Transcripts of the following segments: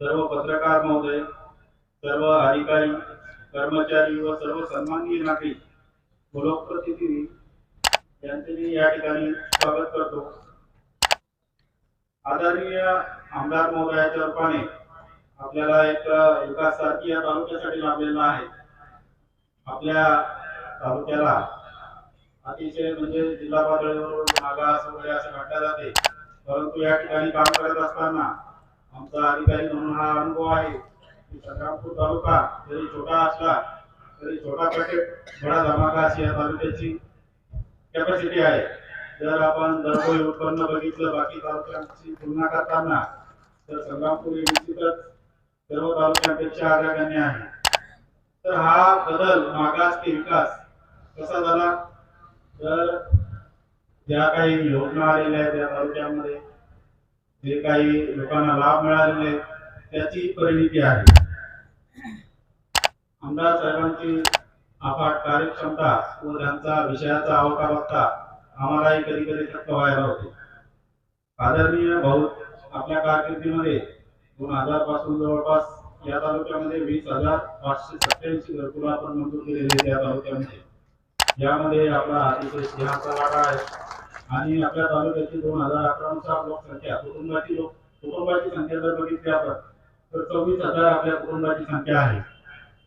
सर्व पत्रकार महोदय सर्व अधिकारी कर्मचारी व सर्व सन्माननीय नागरिक व लोकप्रतिनिधी यांचे मी या ठिकाणी स्वागत करतो. आदरणीय आमदार महोदयाच्या रूपाने आपल्याला एक विकास सारखी या तालुक्यासाठी लाभलेला आहे. आपल्या तालुक्याला अतिशय म्हणजे जिल्हा पातळीवर मागास वगैरे असं म्हटलं जाते. परंतु या ठिकाणी काम करत असताना आमचा अधिकारी म्हणून हा अनुभव आहे की संग्रामपूर तालुका जरी छोटा असला तरी छोटा पॅकेट बडा धमाका अशी या तालुक्याची कॅपॅसिटी आहे. जर आपण दरडोई उत्पन्न बघितलं बाकी तालुक्यांची तुलना करताना तर संग्रामपूर हे निश्चितच सर्व तालुक्यांपेक्षा अग्रगण्य आहे. तर हा बदल मागास ते विकास कसा झाला? तर ज्या काही योजना आलेल्या आहेत त्या तालुक्यामध्ये जे काही लोकांना लाभ मिळालेले आहेत, त्याची परिणिती आहे. आमदार साहेबांची अफाट कार्यक्षमता व त्यांचा विषयाचा अवकार होता. आम्हालाही कधी कधी थक्क व्हायला होते. आदरणीय भाऊ आपल्या कारकिर्दीमध्ये दोन हजारपासून जवळपास या तालुक्यामध्ये वीस हजार पाचशे सत्याऐंशी घरकुल आपण मंजूर केलेले त्या या तालुक्यामध्ये. यामध्ये आपला अतिशय सिंहाचा वाटा आहे आणि आपल्या तालुक्याची दोन हजार अकरा नुसार लोकसंख्या कुटुंबाची लोक कुटुंबाची संख्या जर बघितली आपण तर चोवीस हजार आपल्या कुटुंबाची संख्या आहे.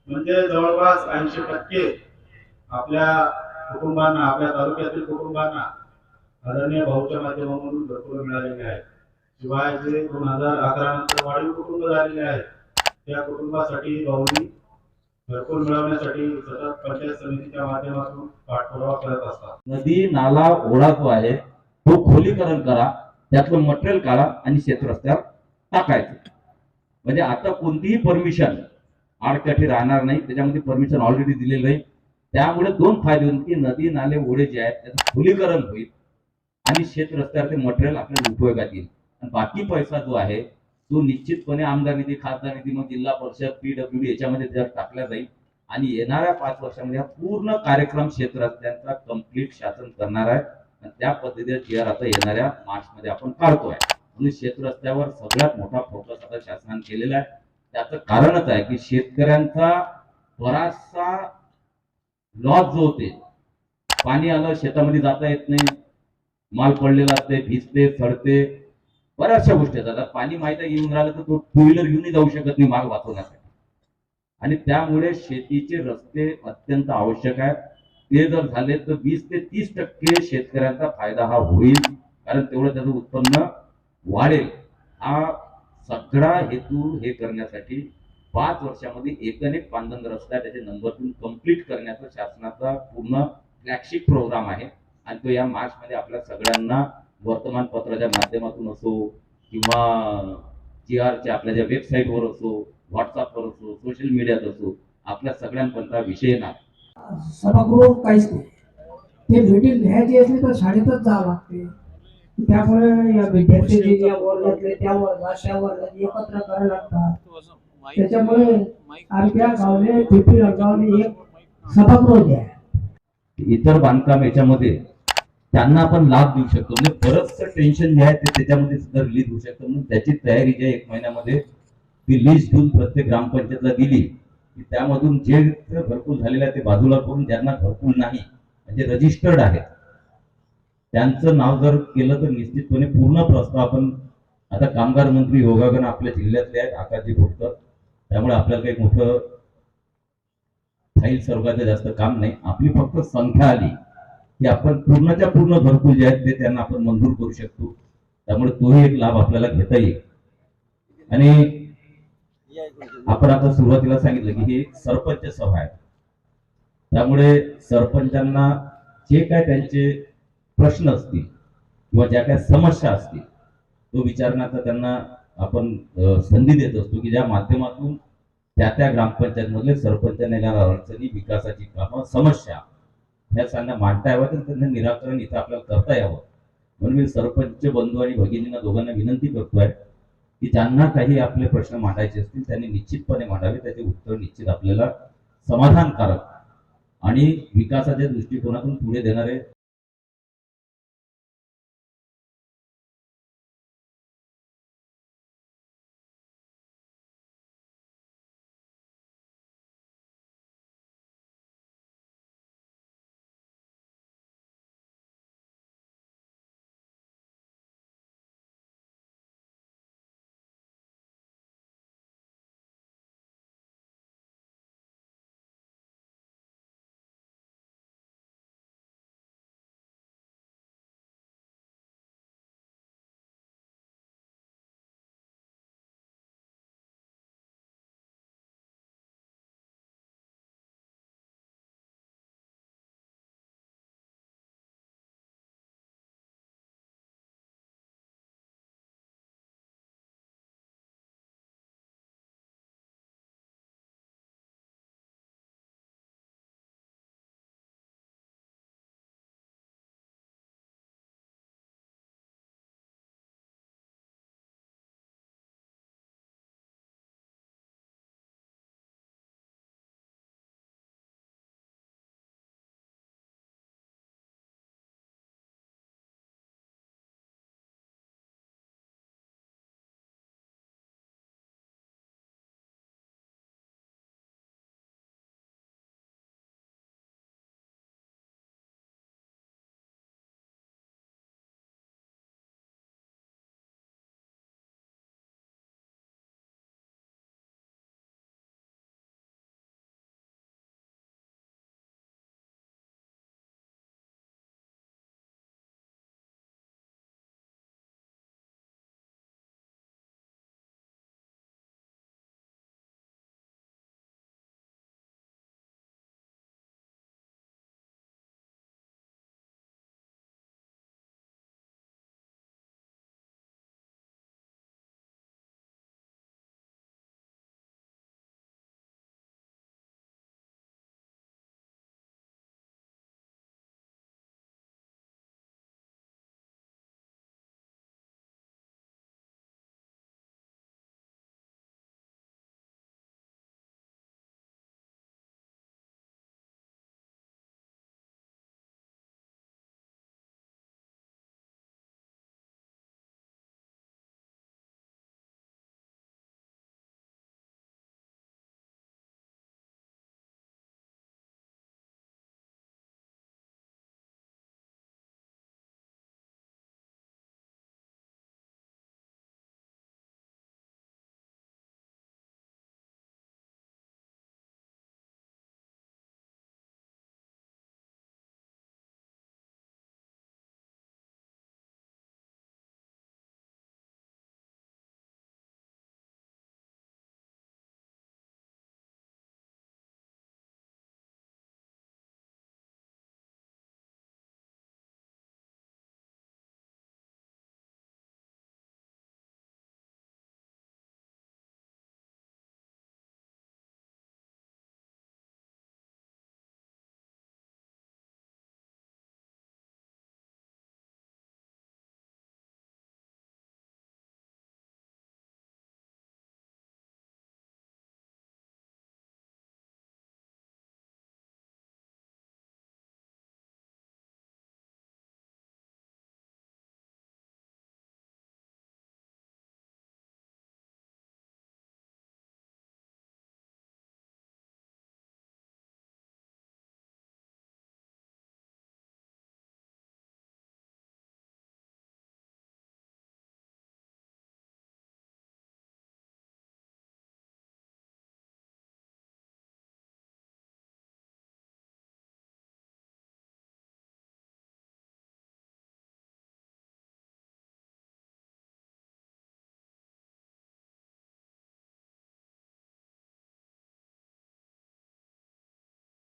म्हणजे जवळपास ऐंशी टक्के आपल्या कुटुंबांना आपल्या तालुक्यातील कुटुंबांना आदरणीय भाऊच्या माध्यमातून घरकुल मिळालेले आहेत शिवाय जे दोन हजार अकरा नंतर वाढीव कुटुंब झालेले आहेत त्या कुटुंबासाठी भाऊनी घरकुल मिळवण्यासाठी सतत पंचायत समितीच्या माध्यमातून पाठपुरावा करत असतात. नदी नाला ओढा जो आहे तो खोलीकरण करा त्यातलं मटेरियल काढा आणि शेतरस्त्यावर टाकायचं. म्हणजे आता कोणतीही परमिशन आडकाठी राहणार नाही त्याच्यामध्ये परमिशन ऑलरेडी दिलेलं आहे. त्यामुळे दोन फायदे होईल की नदी नाले ओढे जे आहेत त्याचं खुलीकरण होईल आणि शेत रस्त्यावर ते मटेरियल आपल्याला उपयोगात येईल. आणि बाकी पैसा जो आहे तो निश्चितपणे आमदार निधी खासदार निधी मग जिल्हा परिषद पीडब्ल्यू डी याच्यामध्ये जर टाकला जाईल आणि येणाऱ्या पाच वर्षामध्ये हा पूर्ण कार्यक्रम शेत रस्त्यांचा कंप्लीट शासन करणार आहे. आणि त्या पद्धतीने जी आर आता येणाऱ्या मार्च मध्ये आपण काढतोय. म्हणून शेत रस्त्यावर सगळ्यात मोठा फोकस आता शासनाने केलेला आहे. त्याचं कारणच आहे की शेतकऱ्यांचा बराचसा लॉस जो होते पाणी आलं शेतामध्ये जाता येत नाही माल पडलेला असते भिजते सडते बऱ्याचशा गोष्टी आहेत. पाणी माहिती येऊन राहिलं तर तो टू व्हीलर घेऊनही जाऊ शकत नाही माल वाचवण्यासाठी. आणि त्यामुळे शेतीचे रस्ते अत्यंत आवश्यक आहेत. ते जर झाले तर वीस ते तीस टक्के शेतकऱ्यांचा फायदा हा होईल कारण तेवढं त्याचं उत्पन्न वाढेल. हा सगळा हेतू हे करण्यासाठी पाच वर्षामध्ये एकनेक पांदन रस्ता त्याचे नंबरतून कंप्लीट करण्याचा शासनाचा पूर्ण फ्लॅगशिप प्रोग्राम आहे. आणि तो या मार्च मध्ये आपल्या सगळ्यांना वर्तमानपत्राच्या माध्यमातून असो किंवा जी आरच्या आपल्या ज्या वेबसाईटवर असो व्हॉट्सअपवर असो सोशल मीडियात असो आपल्या सगळ्यांपर्यंत विषय येणार. सभागृह काहीच नाही. ते मीटिंग घ्यायची असली तर शाळेतच जावं लागते. त्यामुळे या विद्यार्थी जे या वर्गातले त्या वर्गात त्या वर्गात एकत्र करायला लागतात. त्याच्यामुळे आमच्या गावले एक सभागृह द्या इतर बांधकाम याच्यामध्ये त्यांना आपण लाभ देऊ शकतो. म्हणजे बरंचसं टेन्शन जे आहे ते त्याच्यामध्ये सुद्धा रिलीज होऊ शकतं. म्हणून त्याची तयारी जी आहे एक महिन्यामध्ये ती लिस्ट घेऊन प्रत्येक ग्रामपंचायतला दिली. की त्यामधून जे घरकुल झालेलं आहे ते बाजूला करून ज्यांना घरकुल नाही म्हणजे रजिस्टर्ड आहेत त्यांचं नाव जर केलं तर निश्चितपणे पूर्ण प्रस्ताव आपण आता कामगार मंत्री योगागन आपल्या जिल्ह्यातले आहेत आकाशजी खोटकर त्यामुळे आपल्याला काही मोठं फाईल स्वरूपाचं जास्त काम नाही. आपली फक्त संख्या आली. की आपण पूर्णच्या पूर्ण घरकुल जे आहेत ते त्यांना आपण मंजूर करू शकतो. त्यामुळे तोही एक लाभ आपल्याला घेता येईल. आणि आपण आता सुरुवातीला सांगितलं की ही सरपंच सभा आहे त्यामुळे सरपंचांना जे काय त्यांचे प्रश्न असतील किंवा ज्या काय समस्या असतील तो विचारण्याचा त्यांना आपण संधी देत असतो की ज्या माध्यमातून त्या त्या ग्रामपंचायत मधले सरपंचांना येणाऱ्या अडचणी विकासाची कामं समस्या ह्या सांगण्या मांडता याव्यात आणि त्यांना निराकरण इथं आपल्याला करता यावं. म्हणून मी सरपंच बंधू आणि भगिनींना दोघांना विनंती करतोय की ज्यांना काही आपले प्रश्न मांडायचे असतील त्यांनी निश्चितपणे मांडावे. त्याचे उत्तर निश्चित आपल्याला समाधानकारक आणि विकासाच्या दृष्टिकोनातून पुढे देणारे